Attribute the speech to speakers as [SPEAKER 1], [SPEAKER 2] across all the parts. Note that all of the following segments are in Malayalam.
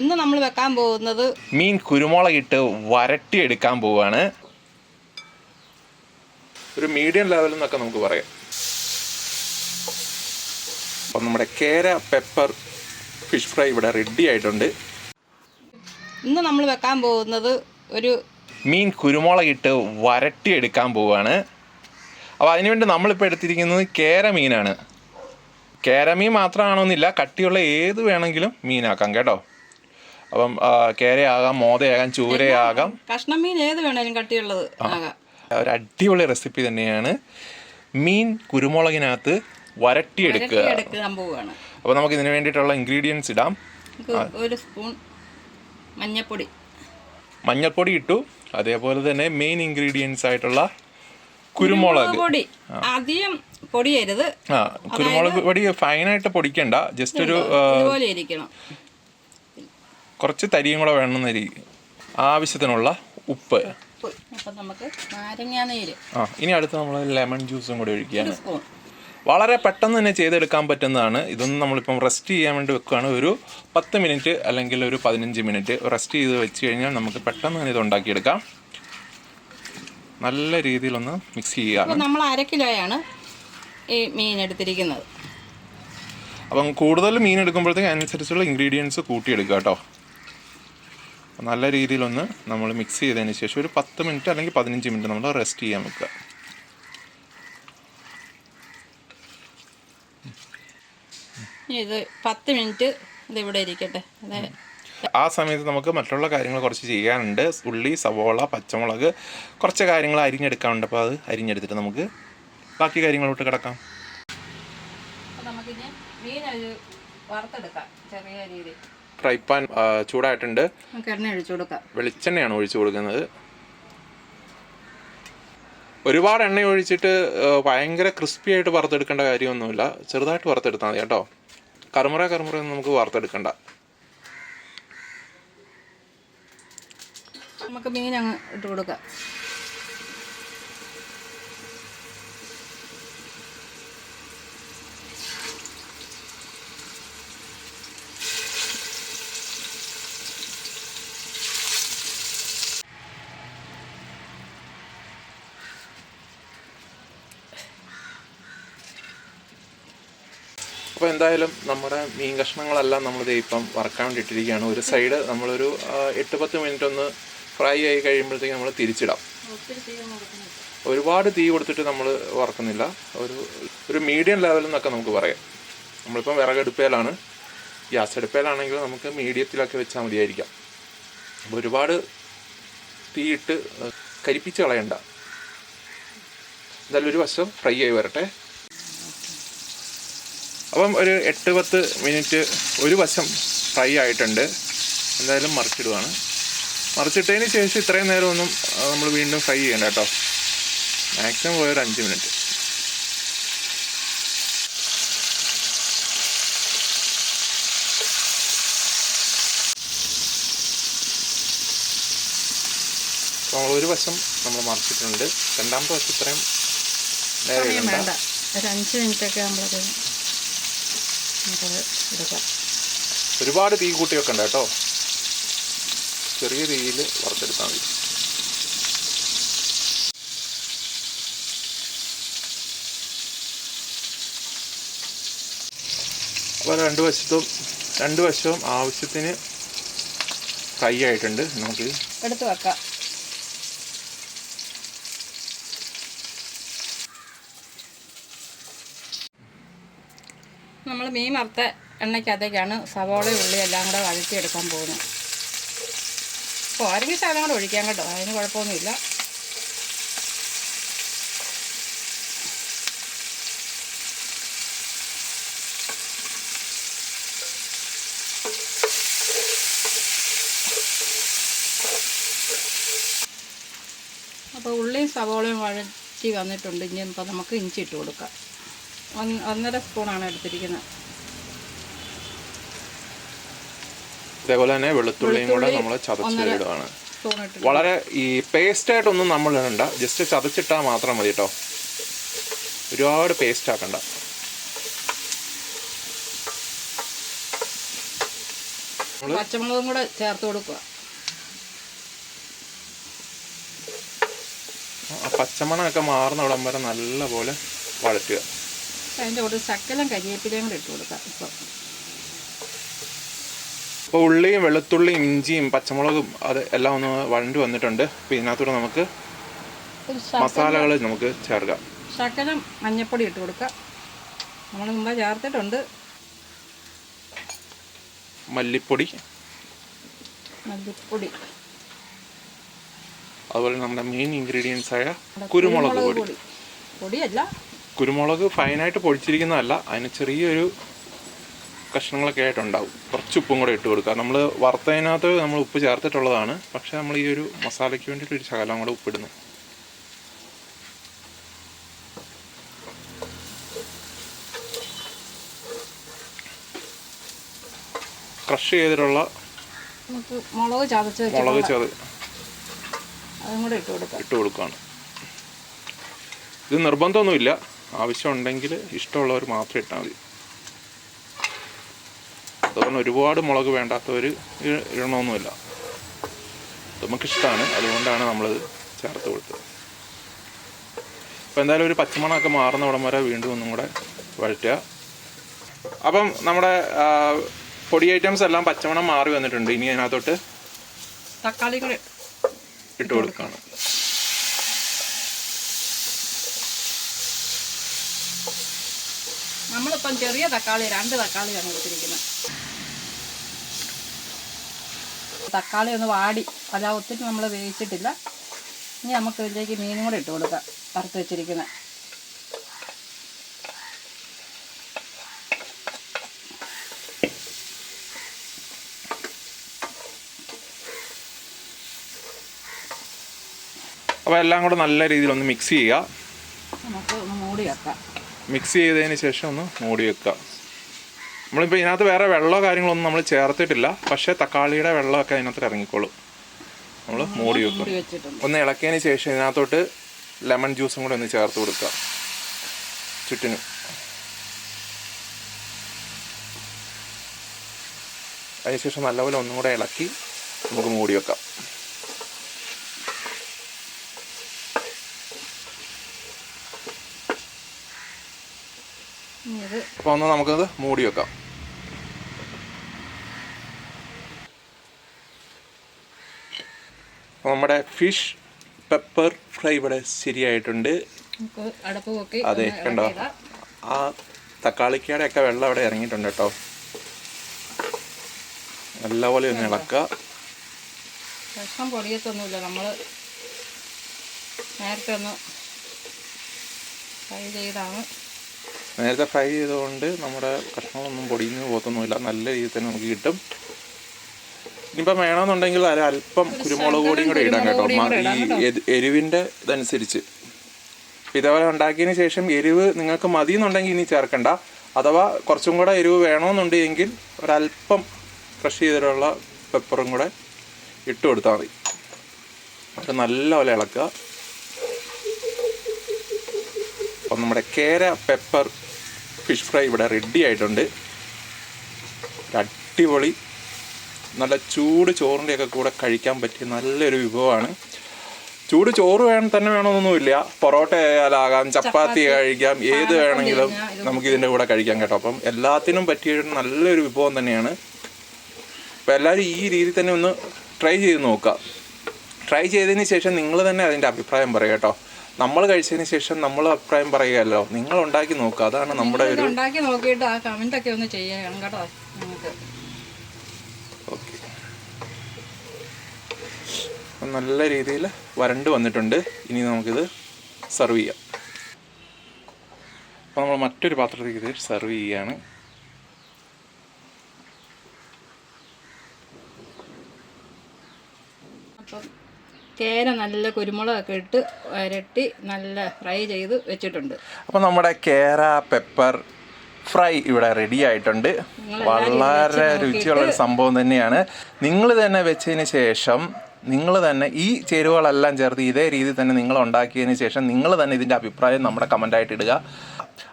[SPEAKER 1] ഇന്ന് നമ്മൾ വെക്കാൻ പോകുന്നത്
[SPEAKER 2] മീൻ കുരുമുളകിട്ട് വരട്ടിയെടുക്കാൻ പോവാണ്. ഒരു മീഡിയം ലെവൽ എന്നൊക്കെ നമുക്ക് പറയാം. അപ്പം നമ്മുടെ കേര പെപ്പർ ഫിഷ് ഫ്രൈ ഇവിടെ റെഡി ആയിട്ടുണ്ട്.
[SPEAKER 1] ഇന്ന് നമ്മൾ വെക്കാൻ പോകുന്നത് ഒരു
[SPEAKER 2] മീൻ കുരുമുളകിട്ട് വരട്ടിയെടുക്കാൻ പോവാണ്. അപ്പോൾ അതിനുവേണ്ടി നമ്മളിപ്പോൾ എടുത്തിരിക്കുന്നത് കേര മീനാണ്. കേര മീൻ മാത്രമാണോന്നില്ല കട്ടിയുള്ള ഏത് വേണമെങ്കിലും മീനാക്കാം കേട്ടോ. അപ്പം കേരയാകാം മോതയാകാം ചൂരയാകാം.
[SPEAKER 1] കഷ്ണം മീൻ ഏത് വേണേലും കട്ടിയുള്ളത് ആകാം.
[SPEAKER 2] ഒരു അടിപൊളി റെസിപ്പി തന്നെയാണ്. മീൻ കുരുമുളകിനകത്ത് വരട്ടിയെടുക്കുക. അപ്പോൾ നമുക്ക് ഇതിന് വേണ്ടിയിട്ടുള്ള ഇൻഗ്രീഡിയൻസ് ഇടാം.
[SPEAKER 1] ഒരു സ്പൂൺ മഞ്ഞൾപ്പൊടി
[SPEAKER 2] മഞ്ഞൾപ്പൊടി ഇട്ടു. അതേപോലെ തന്നെ മെയിൻ ഇൻഗ്രീഡിയൻസ് ആയിട്ടുള്ള കുരുമുളക്.
[SPEAKER 1] പൊടി. ആദ്യം പൊടിയരുത്.
[SPEAKER 2] ആ. കുരുമുളക് പൊടി ഫൈനായിട്ട് പൊടിക്കണ്ട. ജസ്റ്റ് ഒരു കുറച്ച് തരിയും കൂടെ വേണമെന്ന രീതി ആവശ്യത്തിനുള്ള ഉപ്പ്.
[SPEAKER 1] അപ്പം നമുക്ക് നാരങ്ങാ നീര്.
[SPEAKER 2] ആ ഇനി അടുത്ത് നമ്മൾ ലെമൺ ജ്യൂസും കൂടി ഒഴിക്കുകയാണ്. വളരെ പെട്ടെന്ന് തന്നെ ചെയ്തെടുക്കാൻ പറ്റുന്നതാണ്. ഇതൊന്നും നമ്മളിപ്പം റെസ്റ്റ് ചെയ്യാൻ വേണ്ടി വെക്കുകയാണ് ഒരു പത്ത് മിനിറ്റ് അല്ലെങ്കിൽ ഒരു പതിനഞ്ച് മിനിറ്റ് റെസ്റ്റ് ചെയ്ത് വെച്ച് കഴിഞ്ഞാൽ നമുക്ക് പെട്ടെന്ന് തന്നെ ഇത് ഉണ്ടാക്കിയെടുക്കാം നല്ല രീതിയിലൊന്ന് മിക്സ്
[SPEAKER 1] ചെയ്യുക. നമ്മൾ അര കിലോയാണ് ഈ മീൻ എടുത്തിരിക്കുന്നത്.
[SPEAKER 2] അപ്പം കൂടുതൽ മീൻ എടുക്കുമ്പോഴത്തേക്ക് അതിനനുസരിച്ചുള്ള ഇൻഗ്രീഡിയൻസ് കൂട്ടിയെടുക്കുക കേട്ടോ. നല്ല രീതിയിലൊന്ന് നമ്മൾ മിക്സ് ചെയ്തതിന് ശേഷം ഒരു പത്ത് മിനിറ്റ് അല്ലെങ്കിൽ പതിനഞ്ച് മിനിറ്റ് നമ്മൾ റെസ്റ്റ് ചെയ്യാൻ വെക്കുക.
[SPEAKER 1] ഇത് പത്ത് മിനിറ്റ് ഇത് ഇവിടെ ഇരിക്കട്ടെ. അതെ.
[SPEAKER 2] ആ സമയത്ത് നമുക്ക് മറ്റുള്ള കാര്യങ്ങൾ കുറച്ച് ചെയ്യാനുണ്ട്. ഉള്ളി സവോള പച്ചമുളക് കുറച്ച് കാര്യങ്ങൾ അരിഞ്ഞെടുക്കാനുണ്ട്. അപ്പോൾ അത് അരിഞ്ഞെടുത്തിട്ട് നമുക്ക് ബാക്കി കാര്യങ്ങളോട്ട് കിടക്കാം.
[SPEAKER 1] നമുക്കിനി മീൻ വറുത്തെടുക്കാം. ചെറിയ രീതിയിൽ.
[SPEAKER 2] ഫ്രൈ പാൻ ചൂടായിട്ടുണ്ട്. വെളിച്ചെണ്ണയാണ് ഒഴിച്ചു കൊടുക്കുന്നത്. ഒരുപാട് എണ്ണ ഒഴിച്ചിട്ട് ഭയങ്കര ക്രിസ്പി ആയിട്ട് വറുത്തെടുക്കേണ്ട കാര്യമൊന്നുമില്ല. ചെറുതായിട്ട് വറുത്തെടുത്താൽ മതി കേട്ടോ. കറുമുറ കറുമുറ ഒന്നും നമുക്ക് വറുത്തെടുക്കണ്ട.
[SPEAKER 1] നമുക്ക് മീൻ അങ്ങ് ഇട്ട് കൊടുക്കാം.
[SPEAKER 2] അപ്പോൾ എന്തായാലും നമ്മുടെ മീൻ കഷ്ണങ്ങളെല്ലാം നമ്മൾ ഇപ്പം വറക്കാൻ വേണ്ടിയിട്ടിരിക്കുകയാണ്. ഒരു സൈഡ് നമ്മളൊരു എട്ട് പത്ത് മിനിറ്റ് ഒന്ന് ഫ്രൈ ആയി കഴിയുമ്പോഴത്തേക്ക് നമ്മൾ തിരിച്ചിടാം. ഒരുപാട് തീ കൊടുത്തിട്ട് നമ്മൾ വറക്കുന്നില്ല. ഒരു ഒരു മീഡിയം ലെവലിൽ എന്നൊക്കെ നമുക്ക് പറയാം. നമ്മളിപ്പം വിറകടുപ്പയിലാണ് ഗ്യാസ് അടുപ്പയിലാണെങ്കിൽ നമുക്ക് മീഡിയത്തിലൊക്കെ വെച്ചാൽ മതിയായിരിക്കാം. അപ്പോൾ ഒരുപാട് തീയിട്ട് കരിപ്പിച്ച് കളയണ്ട. എന്തായാലും ഒരു വശം ഫ്രൈ ആയി വരട്ടെ. അപ്പം ഒരു എട്ട് പത്ത് മിനിറ്റ് ഒരു വശം ഫ്രൈ ആയിട്ടുണ്ട്. എന്തായാലും മറിച്ചിടുവാണ്. മറിച്ചിട്ടതിന് ശേഷം ഇത്രയും നേരം ഒന്നും നമ്മൾ വീണ്ടും ഫ്രൈ ചെയ്യണ്ട കേട്ടോ. മാക്സിമം പോയൊരു അഞ്ച് മിനിറ്റ്. അപ്പോൾ നമ്മൾ ഒരു വശം നമ്മൾ മറിച്ചിട്ടുണ്ട്. രണ്ടാമത്തെ വശം ഇത്രയും നേരം
[SPEAKER 1] ഒരു അഞ്ച് മിനിറ്റ് ഒക്കെ ആകുമ്പോഴത്തേക്കും നമുക്കത് എടുക്കാം.
[SPEAKER 2] ഒരുപാട് തീ കൂട്ടി വെക്കണ്ട കേട്ടോ. ചെറിയ തീയിൽ വറുത്തെടുത്താൽ മതി. അപ്പോൾ രണ്ട് വശത്തും രണ്ട് വശവും ആവശ്യത്തിന് ഫ്രൈ ആയിട്ടുണ്ട്. നമുക്ക്
[SPEAKER 1] എടുത്ത് വെക്കാം. നമ്മൾ മീൻ വറുത്ത എണ്ണയ്ക്കകത്തേക്കാണ് സവോള ഉള്ളി എല്ലാം കൂടെ വഴറ്റിയെടുക്കാൻ പോകുന്നത്. അപ്പോൾ ആരെങ്കിലും ശകലം കൂടെ ഒഴിക്കാം കേട്ടോ. അതിന് കുഴപ്പമൊന്നുമില്ല. അപ്പോൾ ഉള്ളിയും സവോളയും വഴറ്റി വന്നിട്ടുണ്ട്. ഇനി ഇപ്പോൾ നമുക്ക് ഇഞ്ചി ഇട്ട് കൊടുക്കാം. ഒന്നര സ്പൂണാണ് എടുത്തിരിക്കുന്നത്.
[SPEAKER 2] ഇതേപോലെ തന്നെ വെളുത്തുള്ളിയും കൂടെ നമ്മൾ
[SPEAKER 1] ചതച്ചിടുകയാണ്
[SPEAKER 2] വളരെ ഈ പേസ്റ്റ് ആയിട്ടൊന്നും നമ്മൾ ഇടണ്ട. ജസ്റ്റ് ചതച്ചിട്ടാൽ മാത്രം മതി കേട്ടോ ഒരുപാട് പേസ്റ്റ് ആക്കണ്ട.
[SPEAKER 1] പച്ചമുളകും കൂടെ ചേർത്ത് കൊടുക്കുക.
[SPEAKER 2] പച്ചമണമൊക്കെ മാറുന്ന വരെ നല്ലപോലെ വഴറ്റുക.
[SPEAKER 1] അതിന്റെ കൂടെ ശക്കലം കരിയേപ്പിലയും കൂടെ ഇട്ട് കൊടുക്കാം ഇപ്പൊ.
[SPEAKER 2] അപ്പോൾ ഉള്ളിയും വെളുത്തുള്ളിയും ഇഞ്ചിയും പച്ചമുളകും അത് എല്ലാം ഒന്ന് വഴണ്ട് വന്നിട്ടുണ്ട്. അപ്പോൾ ഇതിനകത്തൂടെ നമുക്ക് മസാലകൾ നമുക്ക് ചേർക്കാം.
[SPEAKER 1] ശകലം മഞ്ഞൾപ്പൊടി ഇട്ട് കൊടുക്കാം. നമ്മൾ മുമ്പ് ചേർത്തിട്ടുണ്ട്.
[SPEAKER 2] മല്ലിപ്പൊടി.
[SPEAKER 1] മല്ലിപ്പൊടി.
[SPEAKER 2] അതുപോലെ നമ്മുടെ മെയിൻ ഇൻഗ്രീഡിയൻസ് ആയ കുരുമുളക് പൊടി.
[SPEAKER 1] പൊടിയല്ല.
[SPEAKER 2] കുരുമുളക് ഫൈനായിട്ട് പൊടിച്ചിരിക്കുന്നതല്ല അതിന് ചെറിയൊരു കഷ്ണങ്ങളൊക്കെ ആയിട്ടുണ്ടാവും കുറച്ച് ഉപ്പും കൂടെ ഇട്ട് കൊടുക്കുക. നമ്മൾ വറുത്തതിനകത്ത് നമ്മൾ ഉപ്പ് ചേർത്തിട്ടുള്ളതാണ്. പക്ഷേ നമ്മൾ ഈ ഒരു മസാലയ്ക്ക് വേണ്ടിയിട്ട് ഒരു ശകലം കൂടെ ഉപ്പിടുന്നു. ക്രഷ് ചെയ്തിട്ടുള്ള
[SPEAKER 1] മുളക് ചതച്ച്
[SPEAKER 2] മുളക്
[SPEAKER 1] അതും കൂടെ ഇട്ട്
[SPEAKER 2] കൊടുക്കുകയാണ്. ഇത് നിർബന്ധമൊന്നുമില്ല. ആവശ്യമുണ്ടെങ്കിൽ ഇഷ്ടമുള്ളവർ മാത്രം ഇട്ടാൽ മതി. അതുകൊണ്ട് ഒരുപാട് മുളക് വേണ്ടാത്തവർ ഇടണമൊന്നുമില്ല. നമുക്കിഷ്ടമാണ് അതുകൊണ്ടാണ് നമ്മളത് ചേർത്ത് കൊടുത്തത്. അപ്പോൾ എന്തായാലും ഒരു പച്ചമണമൊക്കെ മാറുന്ന ഉടം വരെ വീണ്ടും ഒന്നും കൂടെ വഴറ്റുക. അപ്പം നമ്മുടെ പൊടി ഐറ്റംസ് എല്ലാം പച്ചമണം മാറി വന്നിട്ടുണ്ട്. ഇനി അതിനകത്തോട്ട്
[SPEAKER 1] തക്കാളി കൂടെ
[SPEAKER 2] ഇട്ട് കൊടുക്കുകയാണ്.
[SPEAKER 1] നമ്മളിപ്പം ചെറിയ തക്കാളി രണ്ട് തക്കാളിയാണ് കൊടുത്തിരിക്കുന്നത്. തക്കാളി ഒന്ന് വാടി. അല്ല ഒത്തിരി നമ്മൾ വേവിച്ചിട്ടില്ല. ഇനി നമുക്ക് ഇതിലേക്ക് മീനും കൂടെ ഇട്ട് കൊടുക്കാം. വറുത്ത് വെച്ചിരിക്കുന്നത്
[SPEAKER 2] അപ്പോൾ എല്ലാം കൂടെ നല്ല രീതിയിൽ ഒന്ന് മിക്സ് ചെയ്യുക.
[SPEAKER 1] നമുക്ക് ഒന്ന് മൂടി വെക്കാം.
[SPEAKER 2] മിക്സ് ചെയ്തതിന് ശേഷം ഒന്ന് മൂടി വെക്കുക നമ്മളിപ്പോൾ ഇതിനകത്ത് വേറെ വെള്ളമോ കാര്യങ്ങളൊന്നും നമ്മൾ ചേർത്തിട്ടില്ല. പക്ഷേ തക്കാളിയുടെ വെള്ളമൊക്കെ അതിനകത്ത് ഇറങ്ങിക്കോളും. നമ്മൾ മൂടി വെക്കും. ഒന്ന് ഇളക്കിയതിന് ശേഷം ഇതിനകത്തോട്ട് ലെമൺ ജ്യൂസും കൂടെ ഒന്ന് ചേർത്ത് കൊടുക്കുക ചുറ്റിനും. അതിനുശേഷം നല്ലപോലെ ഒന്നും കൂടെ ഇളക്കി നമുക്ക് മൂടി വെക്കാം. അപ്പോൾ ഒന്ന് നമുക്കത് മൂടി വെക്കാം. നമ്മുടെ ഫിഷ് പെപ്പർ ഫ്രൈ ഇവിടെ ശരിയായിട്ടുണ്ട്. അതെ കണ്ടോ? ആ തക്കാളിക്കയുടെ ഒക്കെ വെള്ളം അവിടെ ഇറങ്ങിയിട്ടുണ്ട് കേട്ടോ. നല്ലപോലെ ഒന്ന് ഇളക്കുക.
[SPEAKER 1] ഭക്ഷണം പൊടിയത്തൊന്നുമില്ല. നമ്മൾ നേരത്തെ ഒന്ന് ഫ്രൈ ചെയ്താണ്.
[SPEAKER 2] നേരത്തെ ഫ്രൈ ചെയ്തുകൊണ്ട് നമ്മുടെ കഷ്ണങ്ങളൊന്നും പൊടിഞ്ഞ് പോകത്തൊന്നുമില്ല. നല്ല രീതിയിൽ തന്നെ നമുക്ക് കിട്ടും. ഇനിയിപ്പം വേണമെന്നുണ്ടെങ്കിൽ അല്പം കുരുമുളക് പൊടിയും കൂടെ ഇടാം കേട്ടോ. ഈ എരിവിന്റെ ഇതനുസരിച്ച്. ഇതേപോലെ ഉണ്ടാക്കിയതിന് ശേഷം എരിവ് നിങ്ങൾക്ക് മതി എന്നുണ്ടെങ്കിൽ ഇനി ചേർക്കണ്ട. അഥവാ കുറച്ചും കൂടെ എരിവ് വേണമെന്നുണ്ടെങ്കിൽ ഒരല്പം ക്രഷ് ചെയ്തിട്ടുള്ള പെപ്പറും കൂടെ ഇട്ട് കൊടുത്താൽ മതി. അത് നല്ലപോലെ ഇളക്കുക. അപ്പം നമ്മുടെ കേര പെപ്പർ ഫിഷ് ഫ്രൈ ഇവിടെ റെഡി ആയിട്ടുണ്ട്. അടിപൊളി നല്ല ചൂട് ചോറിന്റെയൊക്കെ കൂടെ കഴിക്കാൻ പറ്റിയ നല്ലൊരു വിഭവമാണ്. ചൂട് ചോറ് വേണം തന്നെ വേണമെന്നൊന്നുമില്ല പൊറോട്ട ആയാലാകാം ചപ്പാത്തി. കഴിക്കാം ഏത് വേണമെങ്കിലും നമുക്ക് ഇതിന്റെ കൂടെ കഴിക്കാം കേട്ടോ. അപ്പം എല്ലാത്തിനും പറ്റിയ നല്ലൊരു വിഭവം തന്നെയാണ്. അപ്പോൾ എല്ലാവരും ഈ രീതിയിൽ തന്നെ ഒന്ന് ട്രൈ ചെയ്ത് നോക്കുക. ട്രൈ ചെയ്തതിന് ശേഷം നിങ്ങൾ തന്നെ അതിന്റെ അഭിപ്രായം പറയാം കേട്ടോ. നമ്മൾ കഴിച്ചതിന് ശേഷം നമ്മൾ അഭിപ്രായം പറയുകയല്ലോ. നിങ്ങൾ ഉണ്ടാക്കി നോക്കുക അതാണ് നമ്മുടെ ഒരു
[SPEAKER 1] ഉണ്ടാക്കി നോക്കിയിട്ട് ആ കമന്റ് ഒക്കെ ഒന്ന് ചെയ്യണം കേട്ടോ നമുക്ക്.
[SPEAKER 2] നല്ല രീതിയിൽ വരണ്ട് വന്നിട്ടുണ്ട്. ഇനി നമുക്കിത് സെർവ് ചെയ്യാം. അപ്പോൾ നമ്മൾ മറ്റൊരു പാത്രത്തിലേക്ക് ഇത് സെർവ് ചെയ്യുകയാണ്.
[SPEAKER 1] കേര നല്ല കുരുമുളകൊക്കെ ഇട്ട് വരട്ടി നല്ല ഫ്രൈ ചെയ്ത് വെച്ചിട്ടുണ്ട്.
[SPEAKER 2] അപ്പോൾ നമ്മുടെ കേര പെപ്പർ ഫ്രൈ ഇവിടെ റെഡി ആയിട്ടുണ്ട്. വളരെ രുചിയുള്ള ഒരു സംഭവം തന്നെയാണ്. നിങ്ങൾ തന്നെ വെച്ചതിന് ശേഷം നിങ്ങൾ തന്നെ ഈ ചേരുവകളെല്ലാം ചേർത്ത് ഇതേ രീതിയിൽ തന്നെ നിങ്ങൾ ഉണ്ടാക്കിയതിന് ശേഷം നിങ്ങൾ തന്നെ ഇതിന്റെ അഭിപ്രായം നമ്മുടെ കമന്റായിട്ട് ഇടുക.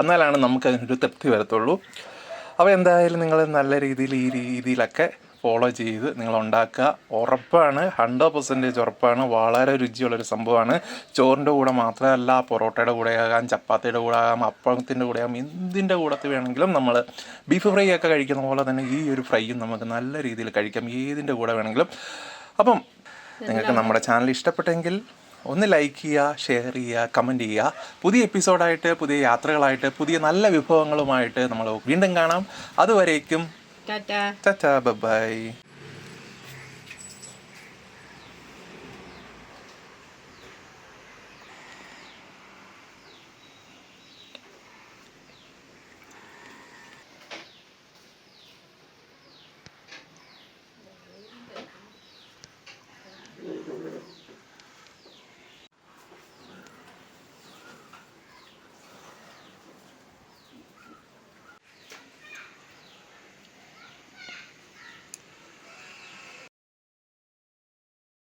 [SPEAKER 2] എന്നാലാണ് നമുക്ക് ഒരു തൃപ്തി വരത്തുള്ളൂ. അപ്പോൾ എന്തായാലും നിങ്ങൾ നല്ല രീതിയിൽ ഈ രീതിയിലൊക്കെ ഫോളോ ചെയ്ത് നിങ്ങൾ ഉണ്ടാക്കുക ഉറപ്പാണ്. ഹൺഡ്രഡ് പെർസെന്റേജ് ഉറപ്പാണ്. വളരെ രുചിയുള്ളൊരു സംഭവമാണ്. ചോറിന്റെ കൂടെ മാത്രമല്ല പൊറോട്ടയുടെ കൂടെ ആകാം ചപ്പാത്തിയുടെ കൂടെ ആകാം അപ്പത്തിന്റെ കൂടെ ആകാം എന്തിന്റെ കൂടത്തിൽ വേണമെങ്കിലും നമ്മൾ ബീഫ് ഫ്രൈ ഒക്കെ കഴിക്കുന്ന പോലെ തന്നെ ഈ ഒരു ഫ്രൈയും നമുക്ക് നല്ല രീതിയിൽ കഴിക്കാം. ഏതിന്റെ കൂടെ വേണമെങ്കിലും. അപ്പം നിങ്ങൾക്ക് നമ്മുടെ ചാനൽ ഇഷ്ടപ്പെട്ടെങ്കിൽ ഒന്ന് ലൈക്ക് ചെയ്യുക ഷെയർ ചെയ്യുക കമന്റ് ചെയ്യുക. പുതിയ എപ്പിസോഡായിട്ട് പുതിയ യാത്രകളായിട്ട് പുതിയ നല്ല വിഭവങ്ങളുമായിട്ട് നമ്മൾ വീണ്ടും കാണാം. അതുവരേക്കും
[SPEAKER 1] Ta-ta.
[SPEAKER 2] Ta-ta. Bye-bye.